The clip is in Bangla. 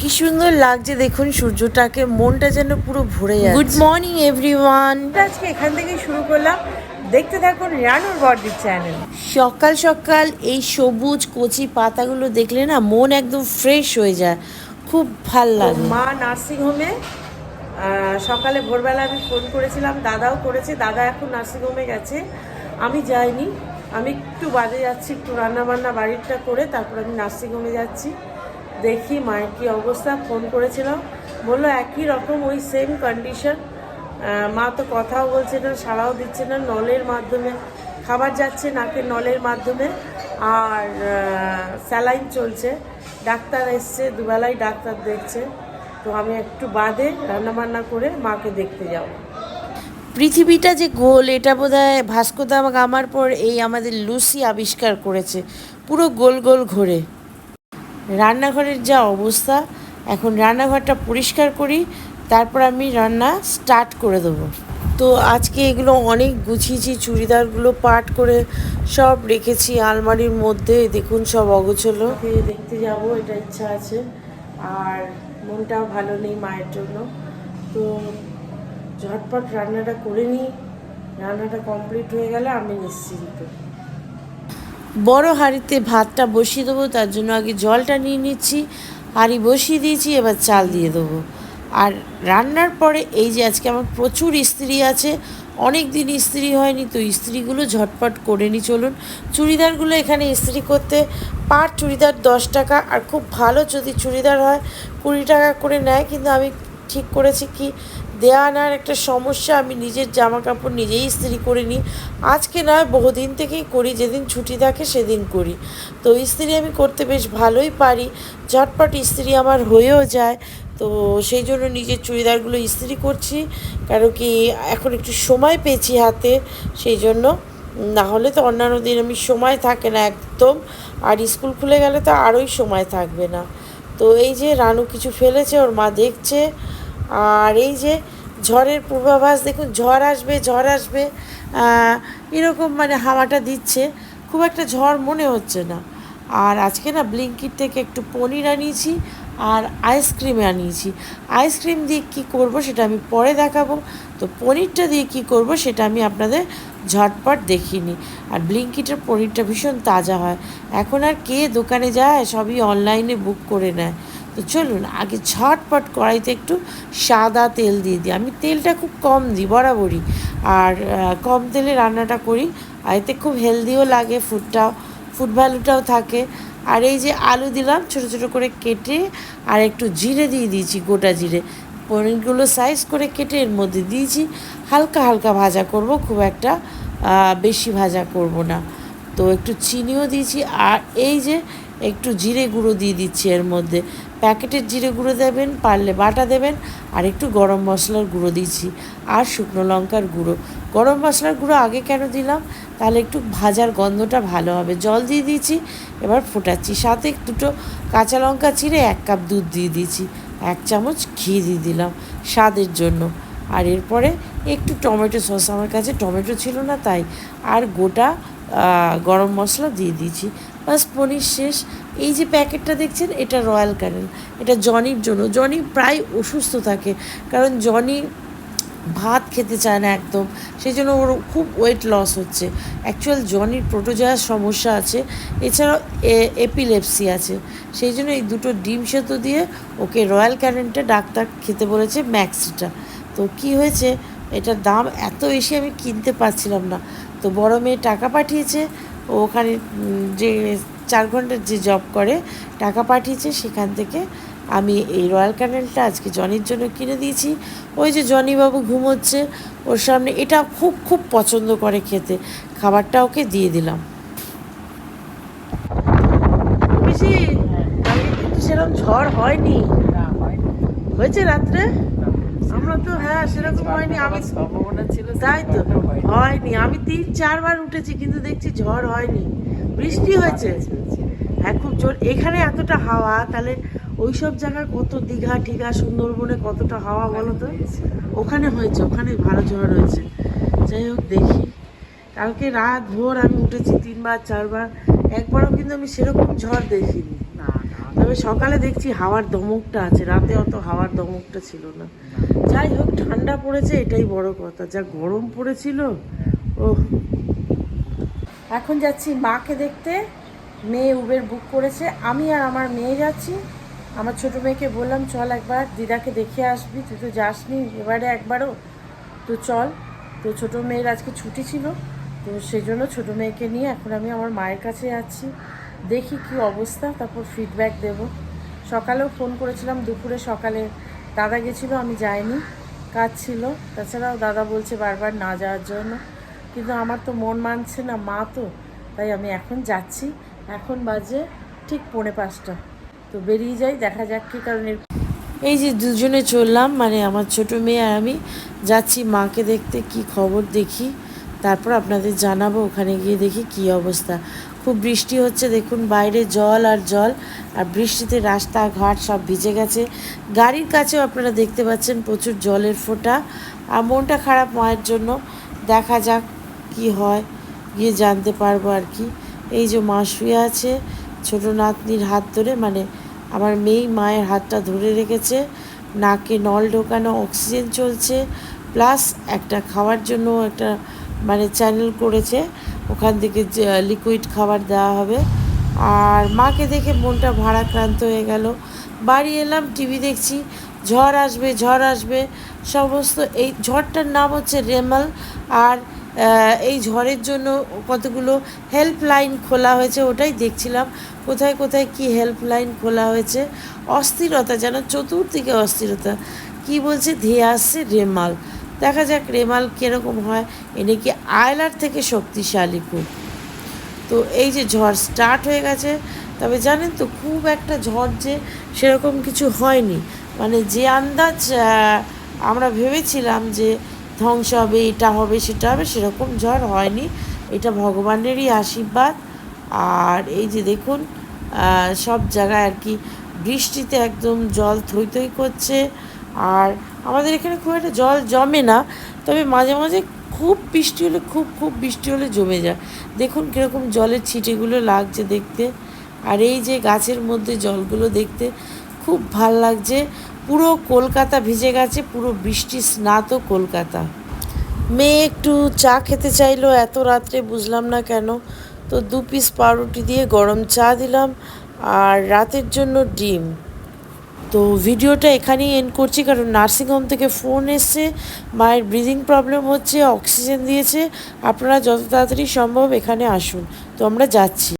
কি সুন্দর লাগছে দেখুন সূর্যটাকে মনটা যেন পুরো ভরে যায় গুড মর্নিং এভরিওয়ান আজকে এখান থেকে শুরু করলাম। দেখতে থাকুন রানুর বডির চ্যানেল সকাল সকাল এই সবুজ কচি পাতাগুলো দেখলে না মন একদম ফ্রেশ হয়ে যায়। খুব ভালো লাগে। মা নার্সিং হোমে সকালে ভোরবেলা আমি ফোন করেছিলাম দাদাও করেছে দাদা এখন নার্সিং হোমে গেছে। আমি যাইনি আমি একটু বাজে যাচ্ছি একটু রান্না বান্না বাড়িরটা করে তারপর আমি নার্সিং হোমে যাচ্ছি। দেখি মায়ের কী অবস্থা ফোন করেছিলাম বলল, একই রকম ওই সেম কন্ডিশন মা তো কথাও বলছে না, সাড়াও দিচ্ছে না, নলের মাধ্যমে। খাবার যাচ্ছে নাকের নলের মাধ্যমে। আর স্যালাইন চলছে। ডাক্তার এসছে, দুবেলাই ডাক্তার দেখছে। তো আমি একটু বাদে রান্নাবান্না করে মাকে দেখতে যাব। পৃথিবীটা যে গোল, এটা বোধ হয় ভাস্কোদা আমার পর এই আমাদের লুসি আবিষ্কার করেছে। পুরো গোল গোল ঘোরে। রান্নাঘরের যা অবস্থা, এখন রান্নাঘরটা পরিষ্কার করি, তারপর আমি রান্না স্টার্ট করে দেবো। তো আজকে এগুলো অনেক গুছিয়েছি, চুড়িদারগুলো পাট করে সব রেখেছি আলমারির মধ্যে, দেখুন সব অগোছলো। দেখতে যাব, এটা ইচ্ছা আছে, আর মনটাও ভালো নেই মায়ের জন্য। তো ঝটপট রান্নাটা করে নিই, রান্নাটা কমপ্লিট হয়ে গেলে আমি নিশ্চিন্ত। বড় হাঁড়িতে ভাতটা বসিয়ে দেবো, তার জন্য আগে জলটা নিয়ে নিচ্ছি। হাঁড়ি বসিয়ে দিয়েছি, এবার চাল দিয়ে দেবো। আর রান্নার পরে এই যে আজকে আমার প্রচুর ইস্ত্রি আছে, অনেক দিন ইস্ত্রি হয়নি, তো ইস্ত্রিগুলো ঝটপট করে নিই, চলুন। চুড়িদারগুলো এখানে ইস্ত্রি করতে পার চুড়িদার দশ টাকা, আর খুব ভালো যদি চুড়িদার হয় কুড়ি টাকা করে নেয়, কিন্তু আমি ঠিক করেছি কি দেয়া আনার একটা সমস্যা, আমি নিজের জামা কাপড় নিজেই ইস্ত্রি করে নিই। আজকে নয়, বহুদিন থেকেই করি, যেদিন ছুটি থাকে সেদিন করি। তো ইস্ত্রি আমি করতে বেশ ভালোই পারি। ঝটপট ইস্ত্রি আমার হয়েও যায়। তো সেই জন্য নিজের চুড়িদারগুলো ইস্ত্রি করছি। কারণ কি, এখন একটু সময় পেয়েছি হাতে, সেই জন্য। না হলে তো অন্যান্য দিন আমি সময় থাকে না একদম। আর স্কুল খুলে গেলে তো আরোই সময় থাকবে না। তো এই যে রানু কিছু ফেলেছে, ওর মা দেখছে। আর এই যে ঝড়ের পূর্বাভাস, দেখুন, ঝড় আসবে ঝড় আসবে এরকম মানে হাওয়াটা দিচ্ছে। খুব একটা ঝড় মনে হচ্ছে না। আর আজকে না ব্লিঙ্কিট থেকে একটু পনির আনিয়েছি আর আইসক্রিম আনিয়েছি। আইসক্রিম দিয়ে কী করব সেটা আমি পরে দেখাবো। তো পনিরটা দিয়ে কী করব সেটা আমি আপনাদের ঝটপট দেখিনি আর ব্লিঙ্কিটের পনিরটা ভীষণ তাজা হয়। এখন আর কে দোকানে যায়? সবই অনলাইনে বুক করে নেয়। তো চলুন, আগে ঝটপট কড়াইতে একটু সাদা তেল দিয়ে দিই। আমি তেলটা খুব কম দিই, বরাবরই। আর কম তেলে রান্নাটা করি। আর এতে খুব হেলদিও লাগে, ফুডটাও, ফুড ভ্যালুটাও থাকে। আর এই যে আলু দিলাম, ছোট ছোট করে কেটে আর একটু জিরে দিয়ে দিয়েছি, গোটা জিরে। পনিরগুলো সাইজ করে কেটে এর মধ্যে দিয়েছি। হালকা হালকা ভাজা করব, খুব একটা বেশি ভাজা করব না। তো একটু চিনিও দিয়েছি। আর এই যে একটু জিরে গুঁড়ো দিয়ে দিচ্ছি এর মধ্যে। প্যাকেটের জিরে গুঁড়ো দেবেন, পারলে বাটা দেবেন, আর একটু গরম মশলার গুঁড়ো দিচ্ছি, আর শুকনো লঙ্কার গুঁড়ো। গরম মশলার গুঁড়ো আগে কেন দিলাম? তাহলে একটু ভাজার গন্ধটা ভালো হবে। জল দিয়ে দিয়েছি, এবার ফোটাচ্ছি। সাথে দুটো কাঁচা লঙ্কা চিড়ে এক কাপ দুধ দিয়ে দিয়েছি, এক চামচ ঘি দিয়ে দিলাম স্বাদের জন্য। আর এরপরে একটু টমেটো সস, আমার কাছে টমেটো ছিল না তাই, আর গোটা গরম মশলা দিয়ে দিয়েছি। বাস পনির শেষ। এই যে প্যাকেটটা দেখছেন, এটা রয়্যাল ক্যানেল। এটা জনির জন্য। জনি প্রায় অসুস্থ থাকে, কারণ জনি ভাত খেতে চায় না একদম। সেই জন্য ওর খুব ওয়েট লস হচ্ছে। অ্যাকচুয়াল জনির প্রোটোজয়ার সমস্যা আছে, এছাড়াও এপিলেপসি আছে। সেই জন্য এই দুটো ডিম সেদ্ধ দিয়ে ওকে রয়্যাল ক্যানেনটা ডাক্তার খেতে বলেছে ম্যাক্সটা। তো কি হয়েছে? এটার দাম এত বেশি আমি কিনতে পারছিলাম না। তো বড় মেয়ে টাকা পাঠিয়েছে ওখানে যে চার ঘণ্টার যে জব করে টাকা পাঠিয়েছে সেখান থেকে আমি এই রয়্যাল ক্যানেলটা আজকে জনির জন্য কিনে দিয়েছি। ওই যে জনিবাবু ঘুমোচ্ছে ওর সামনে এটা খুব খুব পছন্দ করে খেতে। খাবারটা ওকে দিয়ে দিলাম। সেরকম ঝড় হয়নি। হয়েছে রাত্রে? আমরা তো হ্যাঁ সেরকম হয়নি। আমি সম্ভাবনা ছিল তাই তো হয়নি। আমি তিন চারবার উঠেছি কিন্তু দেখছি ঝড় হয়নি। বৃষ্টি হয়েছে। হ্যাঁ খুব জোর। এখানে এতটা হাওয়া তাহলে ওই সব জায়গায় কত দীঘা ঠিঘা সুন্দরবনে কতটা হাওয়া বলো তো? ওখানে হয়েছে ওখানে ভালো ঝড় হয়েছে। যাই হোক দেখি। কালকে রাত ভোর আমি উঠেছি তিনবার চারবার। একবারও কিন্তু আমি সেরকম ঝড় দেখিনি। তবে সকালে দেখছি হাওয়ার দমকটা আছে, রাতে অত হাওয়ার দমকটা ছিল না। যাই হোক, ঠান্ডা পড়েছে, এটাই বড় কথা। যা গরম পড়েছিল ও এখন যাচ্ছি মাকে দেখতে। মেয়ে উবের বুক করেছে। আমি আর আমার মেয়ে যাচ্ছি। আমার ছোট মেয়েকে বললাম, চল একবার দিদাকে দেখে আসবি। তুই তো যাসনি এবারে একবারও। তো চল। তো ছোট মেয়ের আজকে ছুটি ছিল। তো সেই জন্য ছোটো মেয়েকে নিয়ে এখন আমি আমার মায়ের কাছে যাচ্ছি। দেখি কি অবস্থা, তারপর ফিডব্যাক দেব। সকালেও ফোন করেছিলাম, দুপুরে সকালে। দাদা গেছিল, আমি যাইনি। কাজ ছিল। তাছাড়াও দাদা বলছে বারবার না যাওয়ার জন্য। কিন্তু আমার তো মন মানছে না, মা তো। তাই আমি এখন যাচ্ছি। এখন বাজে ঠিক পৌনে পাঁচটা। তো বেরিয়ে যাই, দেখা যাক কী কারণে। এই যে দুজনে চললাম মানে আমার ছোট মেয়ে আর আমি। যাচ্ছি মাকে দেখতে, কি খবর দেখি। তারপর আপনাদের জানাব, ওখানে গিয়ে দেখি কি অবস্থা। খুব বৃষ্টি হচ্ছে, দেখুন বাইরে জল আর জল, আর বৃষ্টিতে রাস্তাঘাট সব ভিজে গেছে। গাড়ির কাছেও আপনারা দেখতে পাচ্ছেন প্রচুর জলের ফোঁটা। আর মনটা খারাপ মায়ের জন্য, দেখা যাক কি হয়, গিয়ে জানতে পারব আর কি। এই যে মা শুয়ে আছে, ছোট নাতনির হাত ধরে মানে আমার মেয়ে মায়ের হাতটা ধরে রেখেছে। নাকে নল ঢোকানো অক্সিজেন চলছে, প্লাস একটা খাওয়ার জন্য একটা মানে চ্যানেল করেছে। ওখান থেকে লিকুইড খাবার দেওয়া হবে। আর মাকে দেখে মনটা ভারাক্রান্ত হয়ে গেল। বাড়ি এলাম টিভি দেখছি, ঝড় আসবে ঝড় আসবে। সমস্ত এই ঝড়টার নাম হচ্ছে রেমাল। আর এই ঝড়ের জন্য কতগুলো হেল্পলাইন খোলা হয়েছে ওটাই দেখছিলাম। কোথায় কোথায় কি হেল্পলাইন খোলা হয়েছে? অস্থিরতা, যেন চতুর্দিকে অস্থিরতা। কি বলছে? ধেয়ে আসছে রেমাল। দেখা যাক রেমাল কীরকম হয়। এ নাকি আয়লার থেকে শক্তিশালী খুব। তো এই যে ঝড় স্টার্ট হয়ে গেছে, তবে জানেন তো খুব একটা ঝড় যে সেরকম কিছু হয়নি। মানে যে আন্দাজ আমরা ভেবেছিলাম যে ধ্বংস হবে, এটা হবে, সেটা হবে, সেরকম ঝড় হয়নি। এটা ভগবানেরই আশীর্বাদ। আর এই যে দেখুন সব জায়গায় আর কি বৃষ্টিতে একদম জল থই থই করছে। আর আমাদের এখানে খুব একটা জল জমে না, তবে মাঝে মাঝে খুব বৃষ্টি হলে, খুব খুব বৃষ্টি হলে জমে যায়। দেখুন কীরকম জলের ছিটেগুলো লাগছে দেখতে। আর এই যে গাছের মধ্যে জলগুলো দেখতে খুব ভালো লাগছে। পুরো কলকাতা ভিজে গেছে, পুরো বৃষ্টি স্নাত কলকাতা। মেয়ে একটু চা খেতে চাইলো, এত রাত্রে বুঝলাম না কেন। তো দু পিস পাউরুটি দিয়ে গরম চা দিলাম, আর রাতের জন্য ডিম। তো ভিডিওটা এখানেই এন্ড করছি, কারণ নার্সিংহোম থেকে ফোন এসছে, মায়ের ব্রিদিং প্রবলেম হচ্ছে অক্সিজেন দিয়েছে। আপনারা যত তাড়াতাড়ি সম্ভব এখানে আসুন। তো আমরা যাচ্ছি।